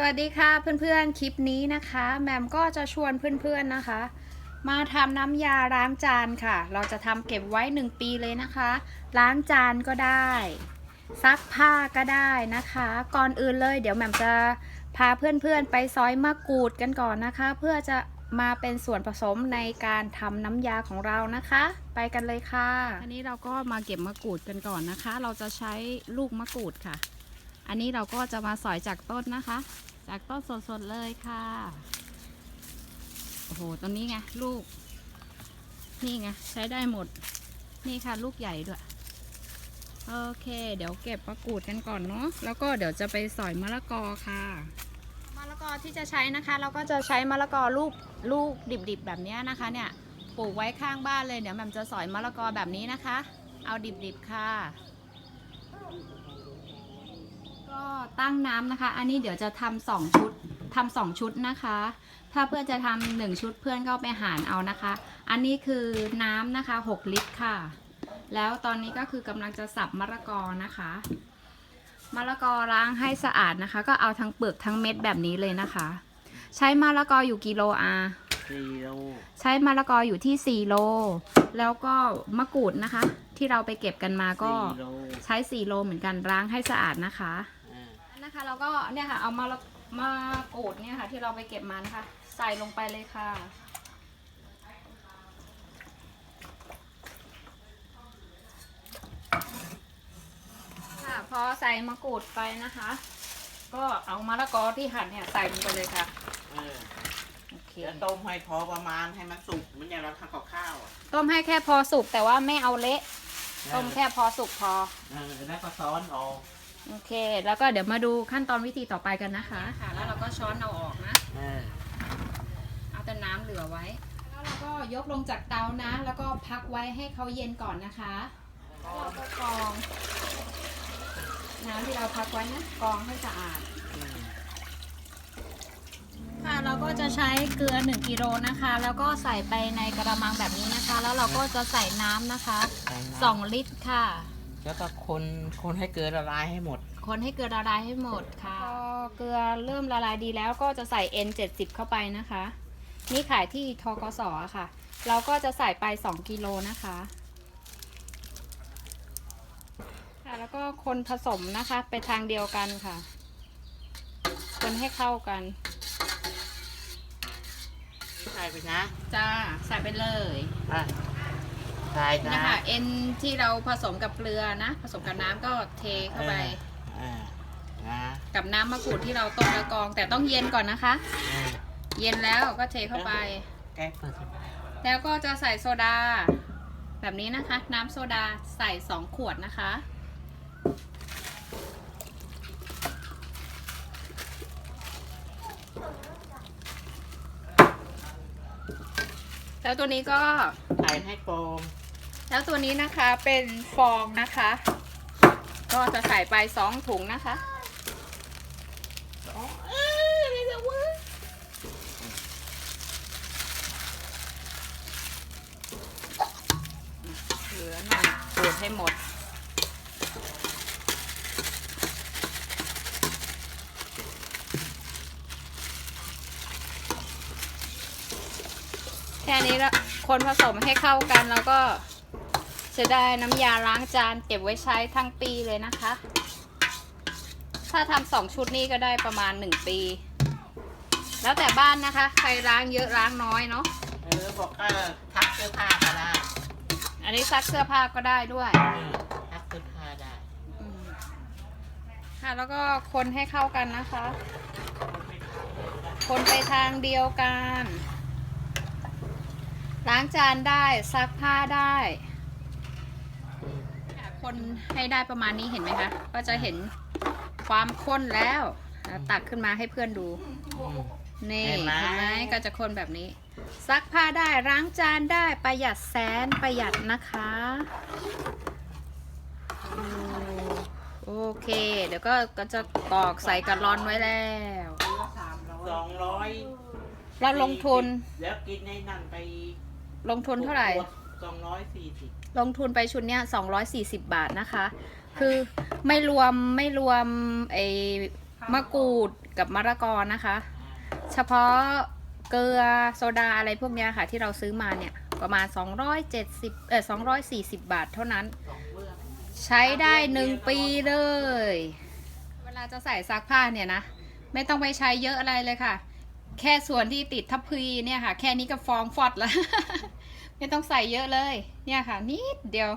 สวัสดีค่ะเพื่อนๆ คลิปนี้นะคะ แมมก็จะชวนเพื่อนๆนะคะ มาทำน้ำยาล้างจานค่ะ เราจะทำเก็บไว้ 1 ปีเลยนะคะ ล้างจานก็ได้ ซักผ้าก็ได้นะคะ ก่อนอื่นเลยเดี๋ยวแมมจะพาเพื่อนๆ ไปซอยมะกรูดกันก่อนนะคะ เพื่อจะมาเป็นส่วนผสมในการทำน้ำยาของเรานะคะ ไปกันเลยค่ะ อันนี้เราก็มาเก็บมะกรูดกันก่อนนะคะ เราจะใช้ลูกมะกรูดค่ะ อันนี้เราก็จะมาสอยจากต้นนะคะ จากต้นสดๆเลยค่ะ โอ้โหตอนนี้ไงลูก นี่ไงใช้ได้หมด นี่ค่ะลูกใหญ่ด้วย โอเค เดี๋ยวเก็บมะกรูดกันก่อนเนาะ แล้วก็เดี๋ยวจะไปสอยมะละกอค่ะ มะละกอที่จะใช้นะคะ เราก็จะใช้มะละกอลูกลูกดิบๆแบบนี้นะคะ เนี่ย ปลูกไว้ข้างบ้านเลย เดี๋ยวแหม่มจะสอยมะละกอแบบนี้นะคะ เอาดิบๆค่ะ ก็ตั้งน้ำนะคะ อันนี้เดี๋ยวจะทำสองชุดทำสองชุดนะคะ ถ้าเพื่อนจะทำหนึ่งชุดเพื่อนก็ไปหารเอานะคะ อันนี้คือน้ำนะคะ 6 ลิตรค่ะ แล้วตอนนี้ก็คือกำลังจะสับมะละกอนะคะ มะละกอล้างให้สะอาดนะคะ ก็เอาทั้งเปลือกทั้งเม็ดแบบนี้เลยนะคะ ใช้มะละกออยู่กิโลอาสี่โลใช้มะละกออยู่ที่ 4 โล แล้วก็มะกรูดนะคะ ที่เราไปเก็บกันมาก็สี่โลใช้ 4 โลเหมือนกันล้างให้สะอาดนะคะอ่า นะคะเราก็เนี่ยค่ะเอามามามากรูดเนี่ยค่ะ ที่เราไปเก็บมานะคะ ใส่ลงไปเลยค่ะค่ะพอใส่มะกรูดไปนะคะ ก็เอามะละกอที่หั่นเนี่ยใส่ลงไปเลยค่ะเออโอเคจะต้มให้พอประมาณให้มันสุกเหมือนอย่างเราทำกับข้าวอะต้มให้แค่พอสุกแต่ว่าไม่เอาเละต้มแค่พอสุกพอ เออแล้วก็ซ้อนออก โอเค แล้วก็เดี๋ยวมาดูขั้นตอนวิธีต่อไปกันนะคะ ค่ะ แล้วเราก็ช้อนเอาออกนะเออเอาแต่น้ำเหลือไว้ แล้วเราก็ยกลงจากเตานะ แล้วก็พักไว้ให้เขาเย็นก่อนนะคะแล้วเราก็กรอง น้ำที่เราพักไว้นะกรองให้สะอาด อืมค่ะเราก็จะใช้เกลือ 1กิโลนะคะ แล้วก็ใส่ไปในกระมังแบบนี้นะคะ แล้วเราก็จะใส่น้ำนะคะ ใส่น้ำ2 ลิตรค่ะ แล้วก็คนคนให้เกลือละลายให้หมด คนให้เกลือละลายให้หมดค่ะ พอเกลือเริ่มละลายดีแล้วก็จะใส่ N70 เข้าไปนะคะ นี่ขายที่ทกสอะค่ะ เราก็จะใส่ไป 2กิโลนะคะค่ะแล้วก็คนผสมนะคะไปทางเดียวกันค่ะ คนให้เข้ากันใส่ไปนะ จ้า ใส่ไปเลย อะ ใส่นะนะคะเอ็นที่เราผสมกับเกลือนะ ผสมกับน้ำก็เทเข้าไปอ่านะกับน้ำมะกรูดที่เราต้มแล้วกรอง แต่ต้องเย็นก่อนนะคะอ่าเย็นแล้วก็เทเข้าไป แกงเปิดแล้วก็จะใส่โซดา แบบนี้นะคะ น้ำโซดาใส่2ขวดนะคะ แล้วตัวนี้ก็ใส่ให้โฟม แล้วตัวนี้นะคะเป็นฟองนะคะ ก็จะใส่ไป2ถุงนะคะเหลือหน่อยขูดให้หมดแค่นี้และคนผสมให้เข้ากันแล้วก็ จะได้น้ำยาล้างจานเก็บไว้ใช้ทั้งปีเลยนะคะ ถ้าทำสองชุดนี้ก็ได้ประมาณหนึ่งปี แล้วแต่บ้านนะคะ ใครล้างเยอะล้างน้อยเนาะ เออบอกก็ทักเสื้อผ้าก็ได้อันนี้ซักเสื้อผ้าก็ได้ด้วยอืมทักเสื้อผ้าได้อืมค่ะแล้วก็คนให้เข้ากันนะคะ คนไปทางเดียวกัน ล้างจานได้ซักผ้าได้ ค่ะคนให้ได้ประมาณนี้เห็นไหมคะ ก็จะเห็นความข้นแล้วอะตักขึ้นมาให้เพื่อนดูอืมนี่เห็เห็นนไหม ไหมก็จะคนแบบนี้ ซักผ้าได้ล้างจานได้ประหยัดแสนประหยัดนะคะอืมโอเค เดี๋ยวก็ก็จะกรอกใส่กระลอนไว้แล้ว สองร้อยเราลงทุนแล้วกินในนั่นไปลงทุนเท่าไหร่ สองร้อยสี่สิบ ลงทุนไปชุดเนี้ย240บาทนะคะ คือไม่รวมไม่รวมไอ้มะกรูดกับมะละกอนะคะ เฉพาะเกลือโซดาอะไรพวกเนี้ยค่ะ ที่เราซื้อมาเนี่ยประมาณ 270เออ240 บาทเท่านั้น ใช้ได้หนึ่งปีเลย เวลาจะใส่ซักผ้าเนี่ยนะ ไม่ต้องไปใช้เยอะอะไรเลยค่ะ แค่ส่วนที่ติดทับพีเนี่ยค่ะ แค่นี้ก็ฟองฟอดแล้ว ไม่ต้องใส่เยอะเลย เนี่ยค่ะ นิดเดียว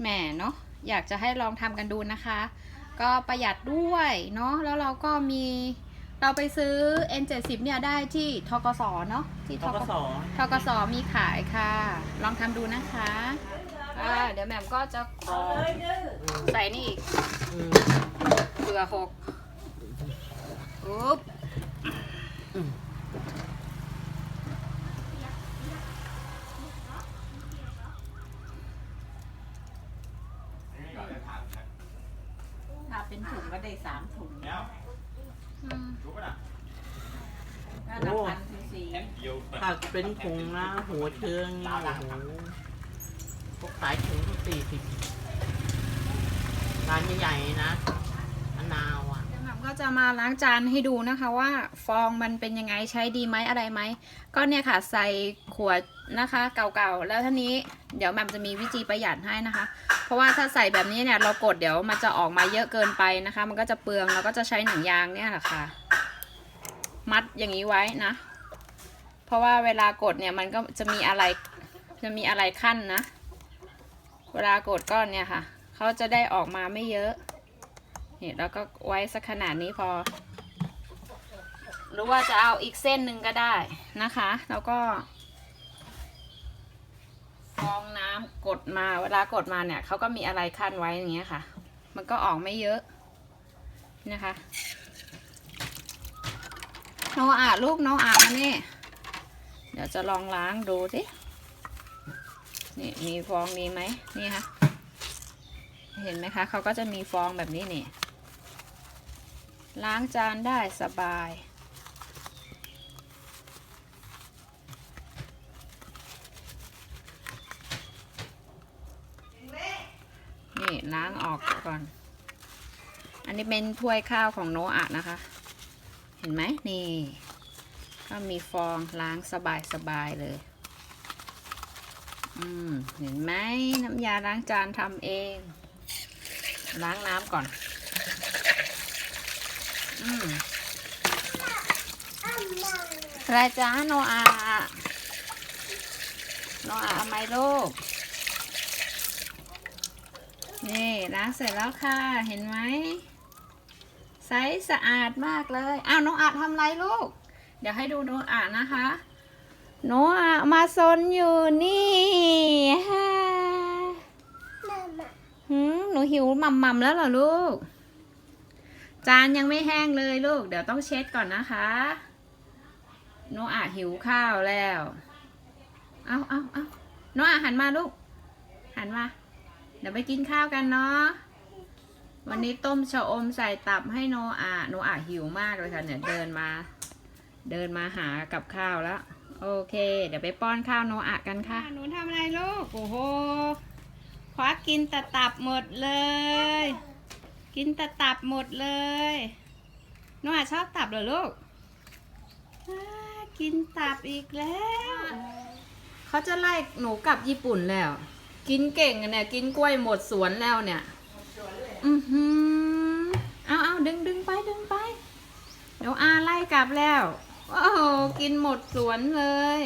แหมเนาะ อยากจะให้ลองทำกันดูนะคะ ก็ประหยัดด้วยเนาะ แล้วเราก็มี เราไปซื้อ N70 เนี่ยได้ที่ทกสเนาะ ที่ททกกสทกสมีขายค่ะ ลองทำดูนะคะอ่าเดี๋ยวแหม่มก็จะกรองใส่นี่อีกอืมเผื่อหกอุ๊บ ถ้าเป็นถุงก็ได้สามถุง อืม ถ้าละพันซีซีถ้าเป็นถุงนะหัวเชืองโอ้โหพวกขายถุงสี่สิบร้านใหญ่ๆนะมะนาวอะเดี๋ยวแหม่มก็จะมาล้างจานให้ดูนะคะว่าฟองมันเป็นยังไงใช้ดีไหมอะไรไหม ก็เนี่ยค่ะใส่ขวดนะคะเก่าๆ แล้วท่านี้เดี๋ยวแหม่มจะมีวิธีประหยัดให้นะคะ เพราะว่าถ้าใส่แบบนี้เนี่ยเรากดเดี๋ยวมันจะออกมาเยอะเกินไปนะคะ มันก็จะเปลืองเราก็จะใช้หนังยางเนี่ยแหละค่ะ มัดอย่างนี้ไว้นะ เพราะว่าเวลากดเนี่ยมันก็จะมีอะไรจะมีอะไรขั้นนะ เวลากดก้อนเนี่ยค่ะเขาจะได้ออกมาไม่เยอะเนี่ยแล้วก็ไว้สักขนาดนี้พอ หรือว่าจะเอาอีกเส้นหนึ่งก็ได้นะคะ แล้วก็ฟองน้ำกดมาเวลากดมาเนี่ยเขาก็มีอะไรขั้นไว้อย่างเงี้ยค่ะ มันก็ออกไม่เยอะนะคะ นอาลูกโนอามานี่ เดี๋ยวจะลองล้างดูสินี่มีฟองดีไหมนี่ค่ะ เห็นไหมคะเขาก็จะมีฟองแบบนี้นี่ ล้างจานได้สบาย นี่ล้างออกก่อน อันนี้เป็นถ้วยข้าวของโนอานะคะ เห็นไหมนี่ ก็มีฟองล้างสบายสบายๆเลย อืม เห็นไหมน้ำยาล้างจานทำเอง ล้างน้ำก่อน อืมอะไรจ้าโนอาโนอาอาไหมลูกนี่ล้างเสร็จแล้วค่ะ เห็นไหม ใสสะอาดมากเลยอ้าวน้องอาทำไรลูก เดี๋ยวให้ดูน้องอานะคะน้องอามาซนอยู่นี่ฮ่าหืมหนูหิวมัมมัมๆแล้วเหรอลูก จานยังไม่แห้งเลยลูก เดี๋ยวต้องเช็ดก่อนนะคะโนอาหิวข้าวแล้ว เอาเอาเอาโนอาหันมาลูก หันมา เดี๋ยวไปกินข้าวกันเนาะ วันนี้ต้มชะอมใส่ตับให้โนอาโนอาหิวมากเลยค่ะเนี่ยเดินมา เดินมาหากับข้าวแล้ว โอเค เดี๋ยวไปป้อนข้าวโนอากันค่ะหนูทำอะไรลูก โอ้โหคว้ากินแต่ตับหมดเลย กินแต่ตับหมดเลยโนอาชอบตับเหรอลูกอ้ากินตับอีกแล้ว เขาจะไล่หนูกลับญี่ปุ่นแล้ว กินเก่งอะเนี่ยกินกล้วยหมดสวนแล้วเนี่ย อือหือเอาเอาดึงดึงไปดึงไป เดี๋ยวอาไล่กลับแล้ว โอ้โห กินหมดสวนเลย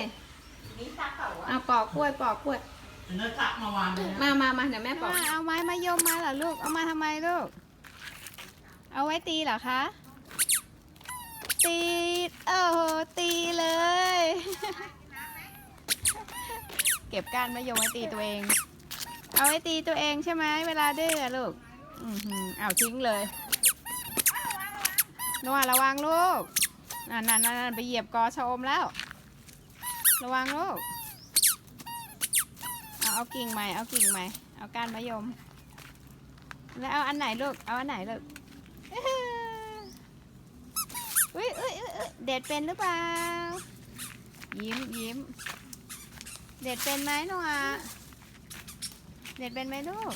นี่ซักเปล่าเอาปอกกล้วยปอกกล้วย เนื้อซักมาวางเลยมามามาเดี๋ยวแม่ปอก เอาไม้มายมมาเหรอลูก เอามาทำไมลูก เอาไว้ตีเหรอคะ ตีโอ้โห ตีเลย เก็บก้านมะยมไว้ตีตัวเอง เอาไว้ตีตัวเองใช่ไหมเวลาดื้ออะลูก อือหือเอาทิ้งเลยนัวระวังลูกนั่นนั่นนั่นไปเหยียบกอชะอมแล้ว ระวังลูก เอาเอากิ่งใหม่ เอากิ่งใหม่ เอาก้านมะยม แล้วเอาอันไหนลูก เอาอันไหนลูกอุ้ยอุ้ยอุ๊ยอุ๊ยเด็ดเป็นหรือเปล่า ยิ้มยิ้ม เด็ดเป็นไหมน้องอะเด็ดเป็นไหมลูก